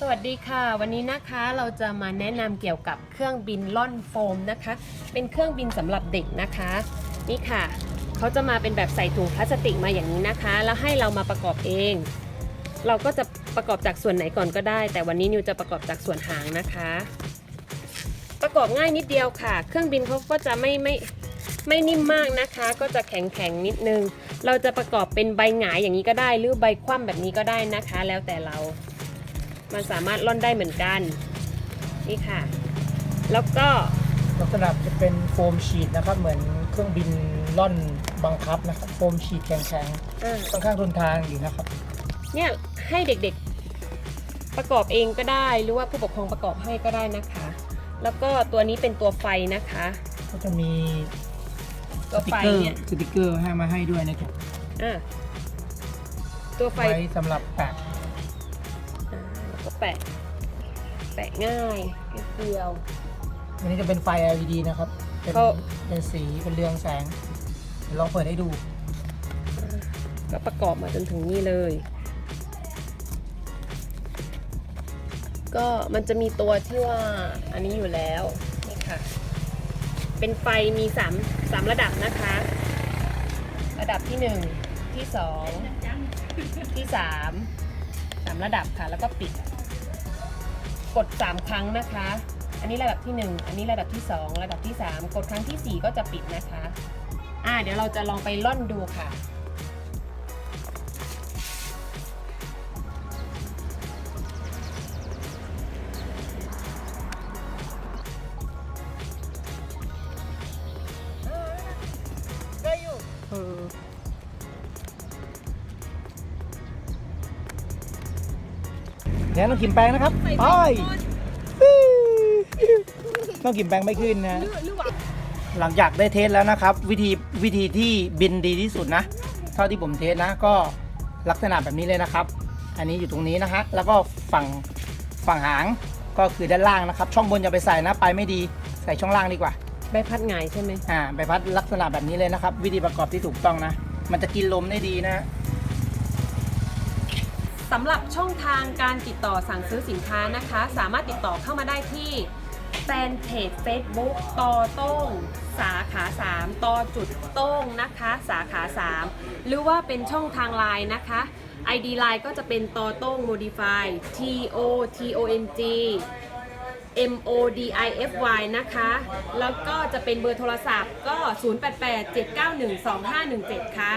สวัสดีค่ะ วันนี้นะคะเราจะมาแนะนำเกี่ยวกับเครื่องบินล่อนโฟมนะคะ เป็นเครื่องบินสำหรับเด็กนะคะ นี่ค่ะเขาจะมาเป็นแบบใส่ถุงพลาสติกมาอย่างนี้นะคะ แล้วให้เรามาประกอบเอง เราก็จะประกอบจากส่วนไหนก่อนก็ได้ แต่วันนี้นิวจะประกอบจากส่วนหางนะคะ ประกอบง่ายนิดเดียวค่ะ เครื่องบินเขาก็จะไม่ไม่ไม่นิ่มมากนะคะ ก็จะแข็งแข็งนิดนึง เราจะประกอบเป็นใบหงายอย่างนี้ก็ได้ หรือใบคว่ำแบบนี้ก็ได้นะคะ แล้วแต่เรา มันสามารถล่อนได้เหมือนกัน นี่ค่ะ แล้วก็ลักษณะจะเป็นโฟมชีตนะครับ เหมือนเครื่องบินล่อนบังคับนะครับโฟมชีตแข็งอ่าๆค่อนข้างทนทานอยู่นะครับ เนี่ยให้เด็กๆประกอบเองก็ได้ หรือว่าผู้ปกครองประกอบให้ก็ได้นะคะ แล้วก็ตัวนี้เป็นตัวไฟนะคะ ก็จะมีตัวสติไฟกเกอร์เนี่ยสติกเกอร์ให้มาให้ด้วยนะครับอ่าตัวไฟ ไว้สำหรับแปะอ่า แล้วก็แปะ แปะง่ายนิดเดียว อันนี้จะเป็นไฟ LED นะครับ เป็นเขา เป็นสี เป็นเรืองแสง เดี๋ยวลองเปิดให้ดู ก็ประกอบมาจนถึงนี่เลย ก็มันจะมีตัวที่ว่าอันนี้อยู่แล้วนี่ค่ะ เป็นไฟมีสามสามระดับนะคะ ระดับที่หนึ่งที่สองที่สาม สามระดับค่ะ แล้วก็ปิด กดสามครั้งนะคะ อันนี้ระดับที่หนึ่งอันนี้ระดับที่สองระดับที่สามกดครั้งที่สี่ก็จะปิดนะคะ อ่า เดี๋ยวเราจะลองไปล่อนดูค่ะได้อยู่ เออเดี๋ยวน้องกิมแปลงนะครับไปน้องกิมแปลงไม่ขึ้นนะหลังจากได้เทสแล้วนะครับ วิธีวิธีที่บินดีที่สุดนะ เท่าที่ผมเทสนะ ก็ลักษณะแบบนี้เลยนะครับ อันนี้อยู่ตรงนี้นะฮะแล้วก็ฝั่งฝั่งหางก็คือด้านล่างนะครับ ช่องบนอย่าไปใส่นะไปไม่ดีใส่ช่องล่างดีกว่า ใบพัดหงายใช่ไหม อ่าใบพัดลักษณะแบบนี้เลยนะครับ วิธีประกอบที่ถูกต้องนะ มันจะกินลมได้ดีนะ สำหรับช่องทางการติดต่อสั่งซื้อสินค้านะคะ สามารถติดต่อเข้ามาได้ที่แฟนเพจ Facebook ต่อโต้ง สาขา 3ต่อจุดโต้งนะคะ สาขา 3 หรือว่าเป็นช่องทางไลน์นะคะ ID ไลน์ก็จะเป็นต่อโต้ง modify T O T O N G M O D I F Y นะคะ แล้วก็จะเป็นเบอร์โทรศัพท์ก็ 088 791 2517 ค่ะ